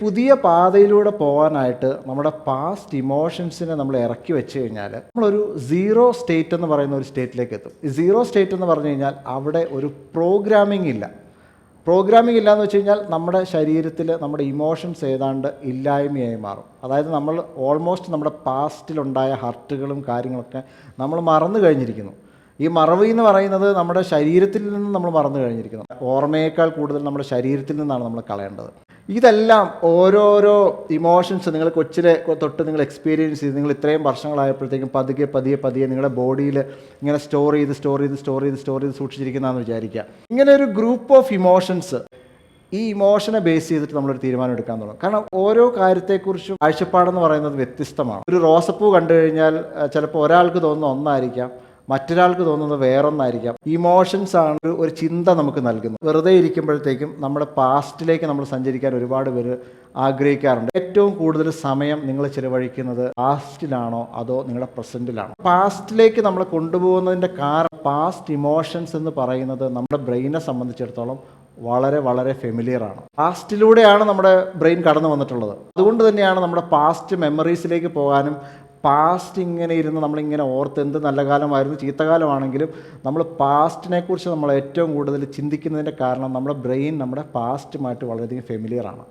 പുതിയ പാതയിലൂടെ പോകാനായിട്ട് നമ്മുടെ പാസ്റ്റ് ഇമോഷൻസിനെ നമ്മൾ ഇറക്കി വെച്ച് കഴിഞ്ഞാൽ നമ്മളൊരു സീറോ സ്റ്റേറ്റ് എന്ന് പറയുന്ന ഒരു സ്റ്റേറ്റിലേക്ക് എത്തും. ഈ സീറോ സ്റ്റേറ്റ് എന്ന് പറഞ്ഞു കഴിഞ്ഞാൽ അവിടെ ഒരു പ്രോഗ്രാമിംഗ് ഇല്ല. പ്രോഗ്രാമിംഗ് ഇല്ല എന്ന് വെച്ച് കഴിഞ്ഞാൽ നമ്മുടെ ശരീരത്തിൽ നമ്മുടെ ഇമോഷൻസ് ഏതാണ്ട് ഇല്ലായ്മയായി മാറും. അതായത് നമ്മൾ ഓൾമോസ്റ്റ് നമ്മുടെ പാസ്റ്റിലുണ്ടായ ഹർട്ടുകളും കാര്യങ്ങളൊക്കെ നമ്മൾ മറന്നു കഴിഞ്ഞിരിക്കുന്നു. ഈ മറവി എന്ന് പറയുന്നത് നമ്മുടെ ശരീരത്തിൽ നിന്ന് നമ്മൾ മറന്നു കഴിഞ്ഞിരിക്കുന്നു. ഓർമ്മയേക്കാൾ കൂടുതൽ നമ്മുടെ ശരീരത്തിൽ നിന്നാണ് നമ്മൾ കളയേണ്ടത്. ഇതെല്ലാം ഓരോരോ ഇമോഷൻസ് നിങ്ങൾ കൊച്ചിലെ തൊട്ട് നിങ്ങൾ എക്സ്പീരിയൻസ് ചെയ്ത് നിങ്ങൾ ഇത്രയും വർഷങ്ങളായപ്പോഴത്തേക്കും പതുക്കെ പതിയെ പതിയെ നിങ്ങളുടെ ബോഡിയിൽ ഇങ്ങനെ സ്റ്റോർ ചെയ്ത് സ്റ്റോർ ചെയ്ത് സ്റ്റോർ ചെയ്ത് സ്റ്റോർ ചെയ്ത് സൂക്ഷിച്ചിരിക്കുന്നതെന്ന് വിചാരിക്കുക. ഇങ്ങനെ ഒരു ഗ്രൂപ്പ് ഓഫ് ഇമോഷൻസ് ഈ ഇമോഷനെ ബേസ് ചെയ്തിട്ട് നമ്മളൊരു തീരുമാനം എടുക്കാൻ തുടങ്ങും. കാരണം ഓരോ കാര്യത്തെക്കുറിച്ചും കാഴ്ചപ്പാടെന്ന് പറയുന്നത് വ്യത്യസ്തമാണ്. ഒരു റോസപ്പൂ കണ്ടു കഴിഞ്ഞാൽ ചിലപ്പോൾ ഒരാൾക്ക് തോന്നുന്ന ഒന്നായിരിക്കാം. മറ്റൊരാൾക്ക് തോന്നുന്നത് വേറൊന്നായിരിക്കാം. ഇമോഷൻസ് ആണ് ഒരു- ചിന്ത നമുക്ക് നൽകുന്നത്. വെറുതെ ഇരിക്കുമ്പോഴത്തേക്കും നമ്മുടെ പാസ്റ്റിലേക്ക് നമ്മൾ സഞ്ചരിക്കാൻ ഒരുപാട് പേര് ആഗ്രഹിക്കാറുണ്ട്. ഏറ്റവും കൂടുതൽ സമയം നിങ്ങൾ ചിലവഴിക്കുന്നത് പാസ്റ്റിലാണോ അതോ നിങ്ങളുടെ പ്രസന്റിലാണോ പാസ്റ്റിലേക്ക് നമ്മൾ കൊണ്ടുപോകുന്നതിന്റെ കാരണം പാസ്റ്റ് ഇമോഷൻസ് എന്ന് പറയുന്നത് നമ്മുടെ ബ്രെയിനെ സംബന്ധിച്ചിടത്തോളം വളരെ വളരെ ഫെമിലിയർ ആണ്. പാസ്റ്റിലൂടെയാണ് നമ്മുടെ ബ്രെയിൻ കടന്നു വന്നിട്ടുള്ളത് അതുകൊണ്ട് തന്നെയാണ് നമ്മുടെ പാസ്റ്റ് മെമ്മറീസിലേക്ക് പോകാനും പാസ്റ്റ് ഇങ്ങനെ ഇരുന്ന് നമ്മളിങ്ങനെ ഓർത്ത് എന്ത് നല്ല കാലമായിരുന്നു ചീത്തകാലമാണെങ്കിലും നമ്മൾ പാസ്റ്റിനെ കുറിച്ച് നമ്മൾ ഏറ്റവും കൂടുതൽ ചിന്തിക്കുന്നതിന്റെ കാരണം നമ്മുടെ ബ്രെയിൻ നമ്മുടെ പാസ്റ്റുമായിട്ട് വളരെയധികം ഫെമിലിയർ ആണ്.